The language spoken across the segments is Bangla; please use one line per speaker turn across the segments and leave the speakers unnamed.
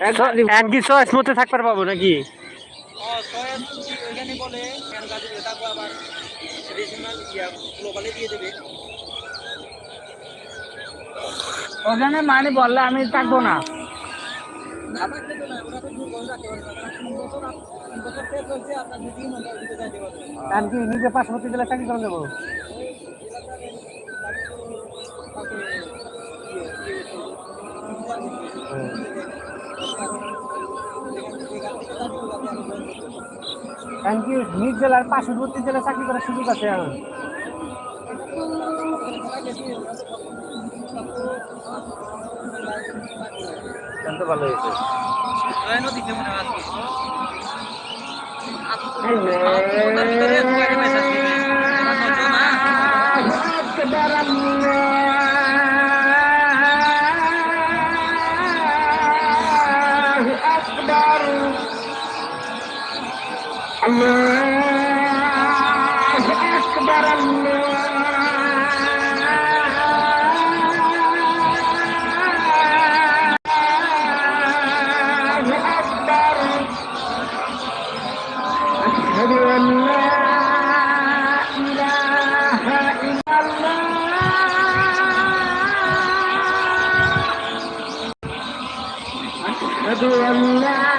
এক কি চয়েস মতে থাকবার পাবো নাকি?
ওখানে মানে বললে আমি থাকব না। আর কি, নিজে পাসপোর্ট দিলে চাকরি করে দেবো থ্যাংক ইউ নিজ জেলার পার্শ্ববর্তী জেলায় চাকরি করার সুযোগ আছে এখন জানতে ভালো হয়েছে। أشهد أن لا إله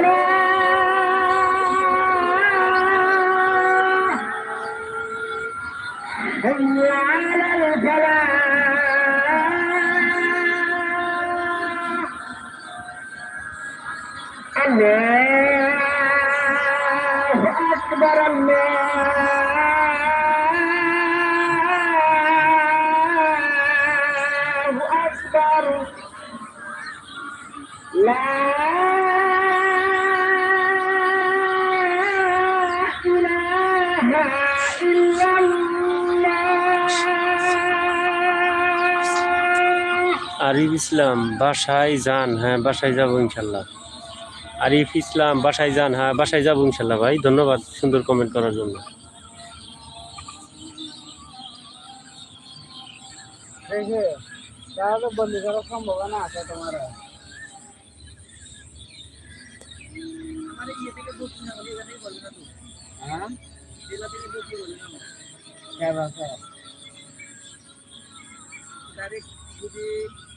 على الفلاح حي على الفلاح الله أكبر الله
আরিফ ইসলাম বাসায় যান হ্যাঁ বাসায় যাব ইনশাল্লাহ। আরিফ ইসলাম বাসায় যান হ্যাঁ বাসায় যাব ইনশাল্লাহ ভাই ধন্যবাদ সুন্দর কমেন্ট করার জন্য।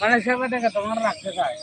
মানে সেবা থেকে তোমার রাখতে চায়।